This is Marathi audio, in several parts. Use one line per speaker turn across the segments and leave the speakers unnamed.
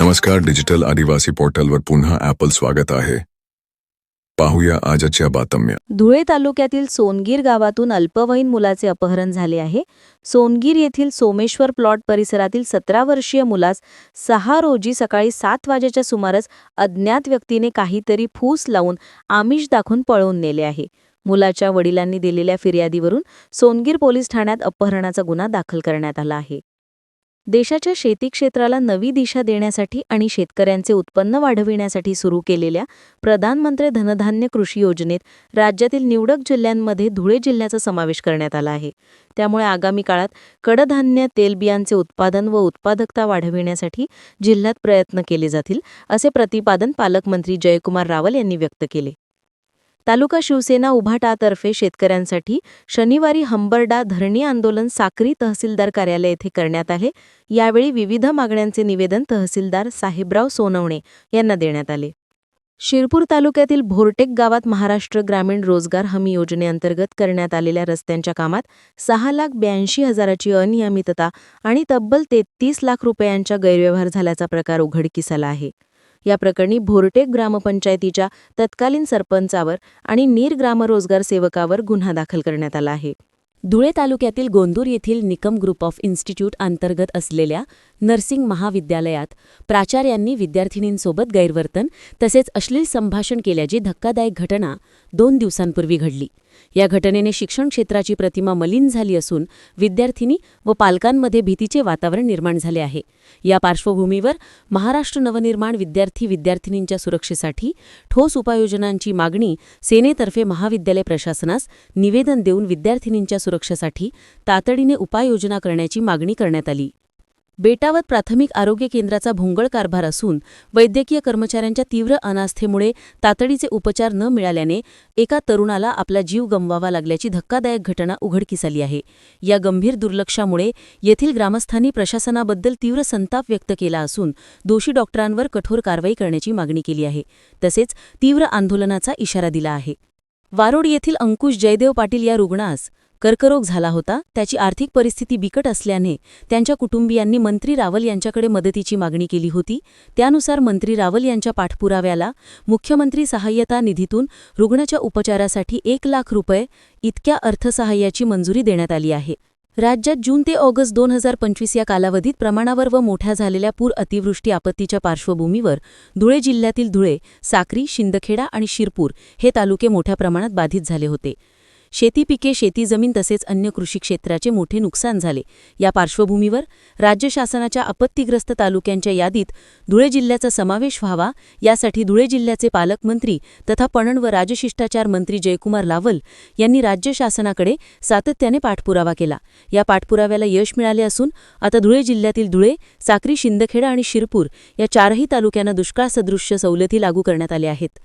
नमस्कार डिजिटल आदिवासी पोर्टलवर पुन्हा ॲपल स्वागत आहे. पाहूया आजच्या बातम्या.
धुळे तालुक्यातील सोनगीर गावातून अल्पवयीन मुलाचे अपहरण झाले आहे. सोनगीर येथील सोमेश्वर प्लॉट परिसरातील सतरा वर्षीय मुलास सहा रोजी सकाळी सात वाजेच्या सुमारास अज्ञात व्यक्तीने काहीतरी फूस लावून आमिष दाखवून पळवून नेले आहे. मुलाच्या वडिलांनी दिलेल्या फिर्यादीवरून सोनगीर पोलीस ठाण्यात अपहरणाचा गुन्हा दाखल करण्यात आला आहे. देशाच्या शेती क्षेत्राला नवी दिशा देण्यासाठी आणि शेतकऱ्यांचे उत्पन्न वाढविण्यासाठी सुरू केलेल्या प्रधानमंत्री धनधान्य कृषी योजनेत राज्यातील निवडक जिल्ह्यांमध्ये धुळे जिल्ह्याचा समावेश करण्यात आला आहे. त्यामुळे आगामी काळात कडधान्य तेलबियांचे उत्पादन व उत्पादकता वाढविण्यासाठी जिल्ह्यात प्रयत्न केले जातील असे प्रतिपादन पालकमंत्री जयकुमार रावल यांनी व्यक्त केले. तालुका शिवसेना उभाटातर्फे शेतकऱ्यांसाठी शनिवारी हंबरडा धरणी आंदोलन साक्री तहसीलदार कार्यालय येथे करण्यात आले. यावेळी विविध मागण्यांचे निवेदन तहसीलदार साहेबराव सोनवणे यांना देण्यात आले. शिरपूर तालुक्यातील भोरटेक गावात महाराष्ट्र ग्रामीण रोजगार हमी योजनेअंतर्गत करण्यात आलेल्या रस्त्यांच्या कामात सहा लाख ब्याऐंशी हजाराची अनियमितता आणि तब्बल तेहतीस लाख रुपयांचा गैरव्यवहार झाल्याचा प्रकार उघडकीस आला आहे. या प्रकरणी भोरटेक ग्रामपंचायतीच्या तत्कालीन सरपंचावर आणि नीर ग्रामरोजगार सेवकावर गुन्हा दाखल करण्यात आला आहे. धुळे तालुक्यातील गोंदूर येथील निकम ग्रुप ऑफ इन्स्टिट्यूट अंतर्गत असलेल्या नर्सिंग महाविद्यालयात प्राचार्यांनी विद्यार्थिनींसोबत गैरवर्तन तसेच अश्लील संभाषण केल्याची धक्कादायक घटना दोन दिवसांपूर्वी घडली. या घटनेने शिक्षण क्षेत्राची प्रतिमा मलिन झाली असून विद्यार्थिनी व पालकांमध्ये भीतीचे वातावरण निर्माण झाले आहे. या पार्श्वभूमीवर महाराष्ट्र नवनिर्माण विद्यार्थी विद्यार्थिनींच्या सुरक्षेसाठी ठोस उपाययोजनांची मागणी सेनेतर्फे महाविद्यालय प्रशासनास निवेदन देऊन विद्यार्थिनींच्या सुरक्षेसाठी तातडीने उपाययोजना करण्याची मागणी करण्यात आली. बेटावर प्राथमिक आरोग्य केंद्राचा भोंगळ कारभार असून वैद्यकीय कर्मचाऱ्यांच्या तीव्र अनास्थेमुळे तातडीचे उपचार न मिळाल्याने एका तरुणाला आपला जीव गमवावा लागल्याची धक्कादायक घटना उघडकीस आली आहे. या गंभीर दुर्लक्षामुळे येथील ग्रामस्थांनी प्रशासनाबद्दल तीव्र संताप व्यक्त केला असून दोषी डॉक्टरांवर कठोर कारवाई करण्याची मागणी केली आहे. तसेच तीव्र आंदोलनाचा इशारा दिला आहे. वारोड येथील अंकुश जयदेव पाटील या रुग्णास कर्करोग झाला होता. त्याची आर्थिक परिस्थिती बिकट असल्याने त्यांच्या कुटुंबियांनी मंत्री रावल यांच्याकडे मदतीची मागणी केली होती. त्यानुसार मंत्री रावल यांच्या पाठपुराव्याला मुख्यमंत्री सहाय्यता निधीतून रुग्णाच्या उपचारासाठी एक लाख रुपये इतक्या अर्थसहाय्याची मंजुरी देण्यात आली आहे. राज्यात जून ते ऑगस्ट दोन हजार पंचवीस या कालावधीत प्रमाणावर व मोठ्या झालेल्या पूर अतिवृष्टी आपत्तीच्या पार्श्वभूमीवर धुळे जिल्ह्यातील धुळे साक्री शिंदखेडा आणि शिरपूर हे तालुके मोठ्या प्रमाणात बाधित झाले होते. शेती पिके शेती जमीन तसेच अन्य कृषी क्षेत्राचे मोठे नुकसान झाले. या पार्श्वभूमीवर राज्य शासनाच्या आपत्तीग्रस्त तालुक्यांच्या यादीत धुळे जिल्ह्याचा समावेश व्हावा. यासाठी धुळे जिल्ह्याचे पालकमंत्री तथा पणन व राजशिष्टाचार मंत्री जयकुमार लावल यांनी राज्य शासनाकडे सातत्याने पाठपुरावा केला. या पाठपुराव्याला यश मिळाले असून आता धुळे जिल्ह्यातील धुळे साक्री शिंदखेडा आणि शिरपूर या चारही तालुक्यांना दुष्काळ सदृश्य सवलती लागू करण्यात आल्या आहेत.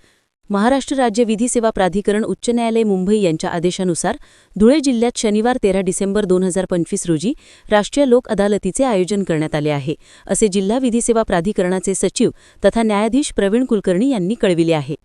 महाराष्ट्र राज्य विधी सेवा प्राधिकरण उच्च न्यायालय मुंबई यांच्या आदेशानुसार धुळे जिल्ह्यात शनिवार तेरा डिसेंबर दोन हजार पंचवीस रोजी राष्ट्रीय लोक अदालतीचे आयोजन करण्यात आले आहे असे जिल्हा विधी सेवा प्राधिकरणाचे सचिव तथा न्यायाधीश प्रवीण कुलकर्णी यांनी कळविले आहे.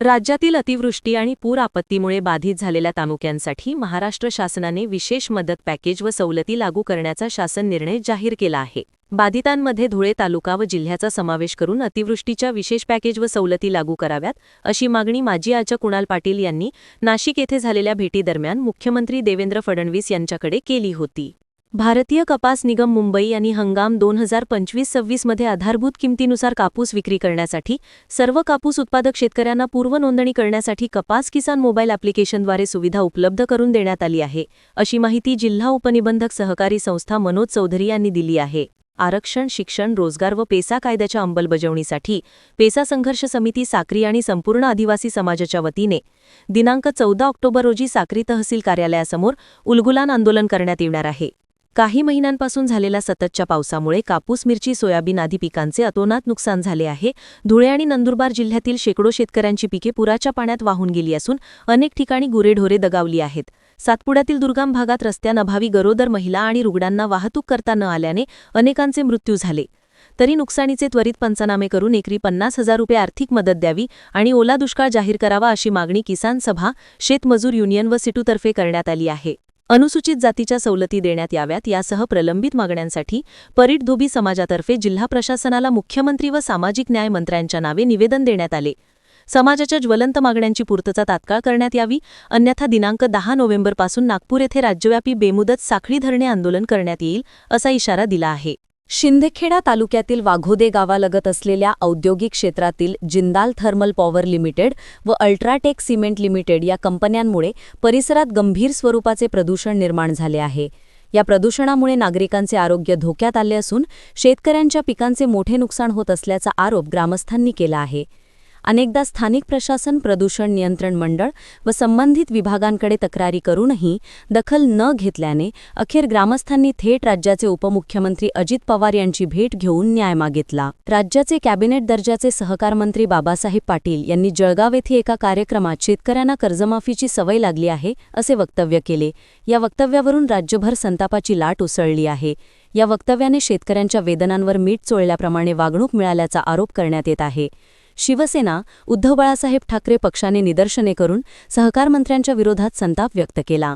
राज्यातील अतिवृष्टी आणि पूर आपत्तीमुळे बाधित झालेल्या तालुक्यांसाठी महाराष्ट्र शासनाने विशेष मदत पॅकेज व सवलती लागू करण्याचा शासन निर्णय जाहीर केला आहे. बाधितांमध्ये धुळे तालुका व जिल्ह्याचा समावेश करून अतिवृष्टीच्या विशेष पॅकेज व सवलती लागू कराव्यात अशी मागणी माजी आजच्या कुणाल पाटील यांनी नाशिक येथे झालेल्या भेटीदरम्यान मुख्यमंत्री देवेंद्र फडणवीस यांच्याकडे केली होती. भारतीय कपास निगम मुंबई यांनी हंगाम दोन हजार पंचवीस सव्वीसमध्ये आधारभूत किमतीनुसार कापूस विक्री करण्यासाठी सर्व कापूस उत्पादक शेतकऱ्यांना पूर्व नोंदणी करण्यासाठी कपास किसान मोबाईल ॲप्लिकेशनद्वारे सुविधा उपलब्ध करून देण्यात आली आहे अशी माहिती जिल्हा उपनिबंधक सहकारी संस्था मनोज चौधरी यांनी दिली आहे. आरक्षण शिक्षण रोजगार व पेसा कायद्याच्या अंमलबजावणीसाठी पेसा संघर्ष समिती साक्री आणि संपूर्ण आदिवासी समाजाच्या वतीने दिनांक चौदा ऑक्टोबर रोजी साक्री तहसील कार्यालयासमोर उलगुलान आंदोलन करण्यात येणार आहे. काही महिन्यांपासून झालेल्या सततच्या पावसामुळे कापूस मिरची सोयाबीन आदी पिकांचे अतोनात नुकसान झाले आहे. धुळे आणि नंदुरबार जिल्ह्यातील शेकडो शेतकऱ्यांची पिके पुराच्या पाण्यात वाहून गेली असून अनेक ठिकाणी गुरेढोरे दगावली आहेत. सातपुड्यातील दुर्गम भागात रस्त्यानभावी गरोदर महिला आणि रुग्णांना वाहतूक करता न आल्याने अनेकांचे मृत्यू झाले. तरी नुकसानीचे त्वरित पंचनामे करून एकरी पन्नास हजार रुपये आर्थिक मदत द्यावी आणि ओला दुष्काळ जाहीर करावा अशी मागणी किसान सभा शेतमजूर युनियन व सिटूतर्फे करण्यात आली आहे. अनुसूचित जातीच्या सवलती देण्यात याव्यात यासह प्रलंबित मागण्यांसाठी परीट धोबी समाजातर्फे जिल्हा प्रशासनाला मुख्यमंत्री व सामाजिक न्याय मंत्र्यांच्या नावे निवेदन देण्यात आले. समाजाच्या ज्वलंत मागण्यांची पूर्तता तात्काळ करण्यात यावी अन्यथा दिनांक दहा नोव्हेंबरपासून नागपूर येथे राज्यव्यापी बेमुदत साखळी धरणे आंदोलन करण्यात येईल असा इशारा दिला आहे. शिंदखेडा तालुक्यातील वाघोदे गावालगत असलेल्या औद्योगिक क्षेत्रातील जिंदाल थर्मल पॉवर लिमिटेड व अल्ट्राटेक सिमेंट लिमिटेड या कंपन्यांमुळे परिसरात गंभीर स्वरूपाचे प्रदूषण निर्माण झाले आहे. या प्रदूषणामुळे नागरिकांचे आरोग्य धोक्यात आले असून शेतकऱ्यांच्या पिकांचे मोठे नुकसान होत असल्याचा आरोप ग्रामस्थांनी केला आहे. अनेकदा स्थानिक प्रशासन प्रदूषण नियंत्रण मंडळ व संबंधित विभागांकडे तक्रारी करूनही दखल न घेतल्याने अखेर ग्रामस्थांनी थेट राज्याचे उपमुख्यमंत्री अजित पवार यांची भेट घेऊन न्याय मागितला. राज्याचे कॅबिनेट दर्जाचे सहकार मंत्री बाबासाहेब पाटील यांनी जळगाव येथे एका कार्यक्रमात शेतकऱ्यांना कर्जमाफीची सवय लागली आहे असे वक्तव्य केले. या वक्तव्यावरून राज्यभर संतापाची लाट उसळली आहे. या वक्तव्याने शेतकऱ्यांच्या वेदनांवर मीठ चोळल्याप्रमाणे वागणूक मिळाल्याचा आरोप करण्यात येत आहे. शिवसेना उद्धव बाळासाहेब ठाकरे पक्षाने निदर्शने करून सहकारमंत्र्यांच्या विरोधात संताप व्यक्त केला.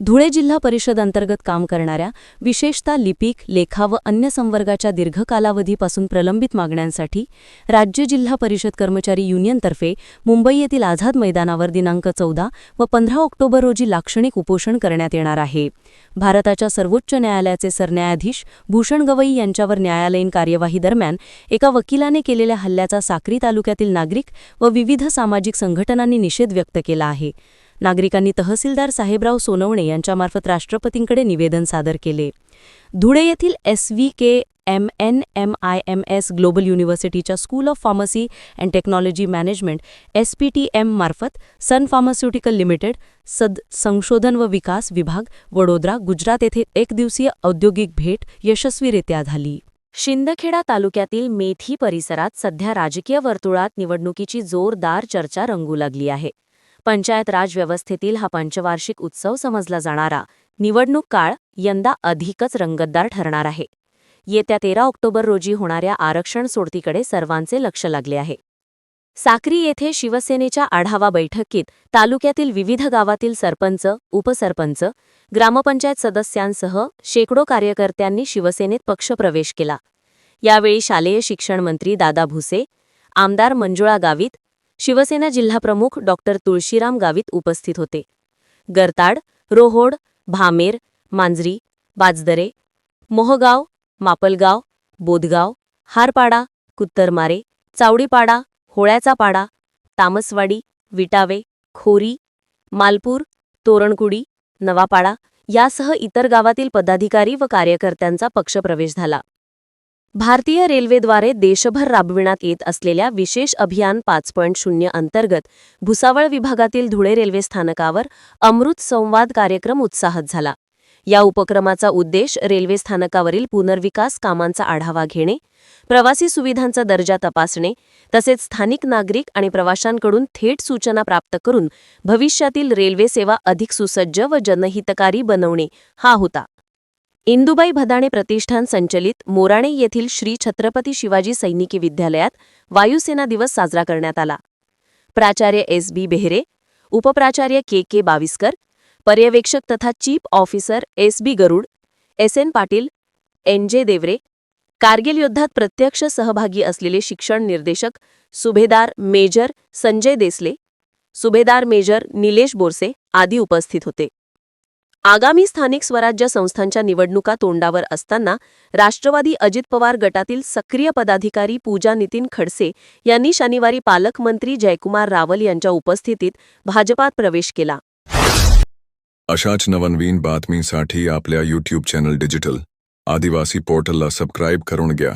धुळे जिल्हा परिषद अंतर्गत काम करणाऱ्या विशेषतः लिपिक लेखा व अन्य संवर्गाच्या दीर्घ कालावधीपासून प्रलंबित मागण्यांसाठी राज्य जिल्हा परिषद कर्मचारी युनियनतर्फे मुंबई येथील आझाद मैदानावर दिनांक चौदा व पंधरा ऑक्टोबर रोजी लाक्षणिक उपोषण करण्यात येणार आहे. भारताच्या सर्वोच्च न्यायालयाचे सरन्यायाधीश भूषण गवई यांच्यावर न्यायालयीन कार्यवाही दरम्यान एका वकिलाने केलेल्या हल्ल्याचा साक्री तालुक्यातील नागरिक व विविध सामाजिक संघटनांनी निषेध व्यक्त केला आहे. नागरिकांनी तहसीलदार साहेबराव सोनवणे यांच्यामार्फत राष्ट्रपतींकडे निवेदन सादर केले. धुळे येथील S V K M N M I M S global युनिव्हर्सिटीच्या school of pharmacy and technology management S P T M मार्फत सन फार्मास्युटिकल लिमिटेड सद संशोधन व विकास विभाग वडोदरा गुजरात येथे एकदिवसीय औद्योगिक भेट यशस्वीरित्या झाली. शिंदखेडा तालुक्यातील मेथी परिसरात सध्या राजकीय वर्तुळात निवडणुकीची जोरदार चर्चा रंगू लागली आहे. पंचायत राज व्यवस्थेतील हा पंचवार्षिक उत्सव समजला जाणारा. निवडणूक काळ यंदा अधिकच रंगतदार ठरणार आहे. येत्या तेरा ऑक्टोबर रोजी होणाऱ्या आरक्षण सोडतीकडे सर्वांचे लक्ष लागले आहे. साक्री येथे शिवसेनेच्या आढावा बैठकीत तालुक्यातील विविध गावातील सरपंच उपसरपंच ग्रामपंचायत सदस्यांसह शेकडो कार्यकर्त्यांनी शिवसेनेत पक्षप्रवेश केला. यावेळी शालेय शिक्षण मंत्री दादा भुसे आमदार मंजुळा गावित शिवसेना जिल्हाप्रमुख डॉक्टर तुळशीराम गावित उपस्थित होते. गरताड रोहोड भामेर मांजरी बाजदरे मोहगाव मापलगाव बोधगाव हारपाडा कुत्तरमारे चावडीपाडा होळ्याचा पाडा तामसवाडी विटावे खोरी मालपूर तोरणकुडी नवापाडा यासह इतर गावातील पदाधिकारी व कार्यकर्त्यांचा पक्षप्रवेश झाला. भारतीय रेल्वेद्वारे देशभर राबविण्यात येत असलेल्या विशेष अभियान पाच पॉईंट शून्य अंतर्गत भुसावळ विभागातील धुळे रेल्वे स्थानकावर अमृत संवाद कार्यक्रम उत्साहात झाला. या उपक्रमाचा उद्देश रेल्वे स्थानकावरील पुनर्विकास कामांचा आढावा घेणे प्रवासी सुविधांचा दर्जा तपासणे तसेच स्थानिक नागरिक आणि प्रवाशांकडून थेट सूचना प्राप्त करून भविष्यातील रेल्वे सेवा अधिक सुसज्ज व जनहितकारी बनवणे हा होता. इंदुबाई भदाणे प्रतिष्ठान संचलित मोराणे येथील श्री छत्रपती शिवाजी सैनिकी विद्यालयात वायुसेना दिवस साजरा करण्यात आला. प्राचार्य एस बी बेहरे उपप्राचार्य के के बाविस्कर पर्यवेक्षक तथा chief officer S B Garud S N Patil N J Devre Kargil युद्धात प्रत्यक्ष सहभागी असलेले शिक्षण निर्देशक सुभेदार मेजर संजय देसले सुभेदार मेजर निलेश बोरसे आदी उपस्थित होते. आगामी स्थानिक स्वराज्य संस्थांच्या निवडणुका तोंडावर असताना राष्ट्रवादी अजित पवार गटातील सक्रिय पदाधिकारी पूजा नितीन खडसे यांनी शनिवारी पालकमंत्री जयकुमार रावल यांच्या उपस्थितीत भाजपात प्रवेश केला.
अशाच नवनवीन बातमीसाठी आपल्या यूट्यूब चॅनल डिजिटल आदिवासी पोर्टलला सबस्क्राईब करून घ्या.